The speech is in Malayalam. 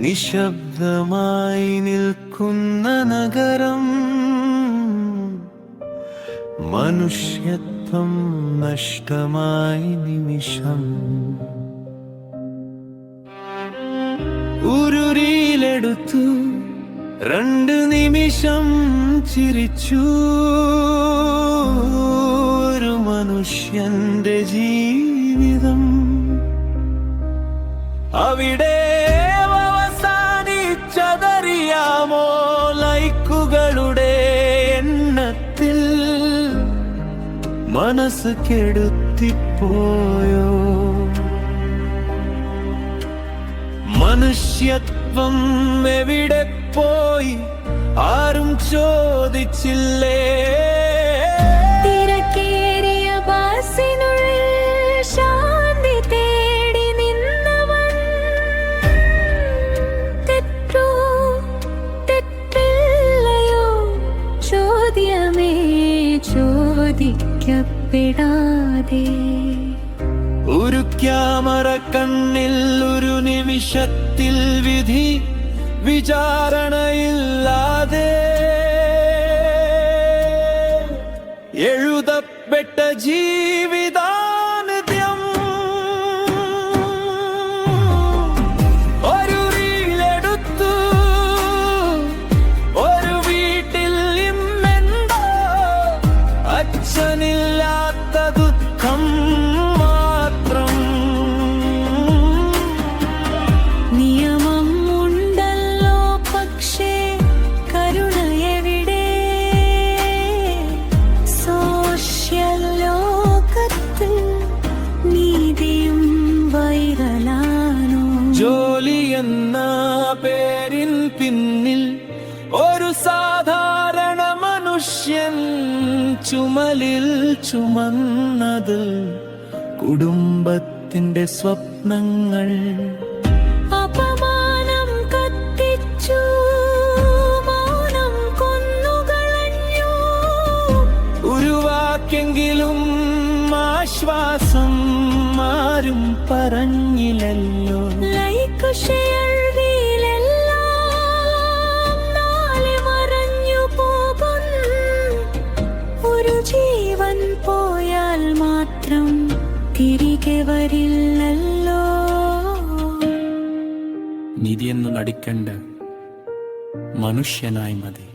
നിശബ്ദമായി നിൽക്കുന്ന നഗരം മനുഷ്യത്വം നഷ്ടമായി നിമിഷം. ഉരുരിയിലെടുത്തു രണ്ട് നിമിഷം ചിരിച്ചു. ഒരു മനുഷ്യന്റെ ജീവിതം അവിടെ ലൈക്കുകളുടെ എണ്ണത്തിൽ മനസ്സ് കെടുത്തിപ്പോയോ? മനുഷ്യത്വം എവിടെ പോയി? ആരും ചോദിച്ചില്ലേ? ചോദിക്കപ്പെടാതെ ഒരു ക്യാമറ കണ്ണിൽ ഒരു നിമിഷത്തിൽ വിധി വിചാരണയില്ലാതെ. എഴുതപ്പെട്ട ജീവിതാന്ത്യം എന്ന പേരിൽ പിന്നിൽ ഒരു സാധാരണ മനുഷ്യൻ ചുമലിൽ ചുമന്നത് കുടുംബത്തിന്റെ സ്വപ്നങ്ങൾ. അപമാനം കത്തിച്ചു മൗനം കൊന്നുകളഞ്ഞു. ഒരു വാക്കെങ്കിലും ആശ്വാസം ആരും പറഞ്ഞില്ലല്ലോ. ലൈക്ക് ഷെയർ ജീവൻ പോയാൽ മാത്രം തിരികെ വരില്ലല്ലോ. നിധിയെന്നു നടിക്കണ്ട മനുഷ്യനായി മതി.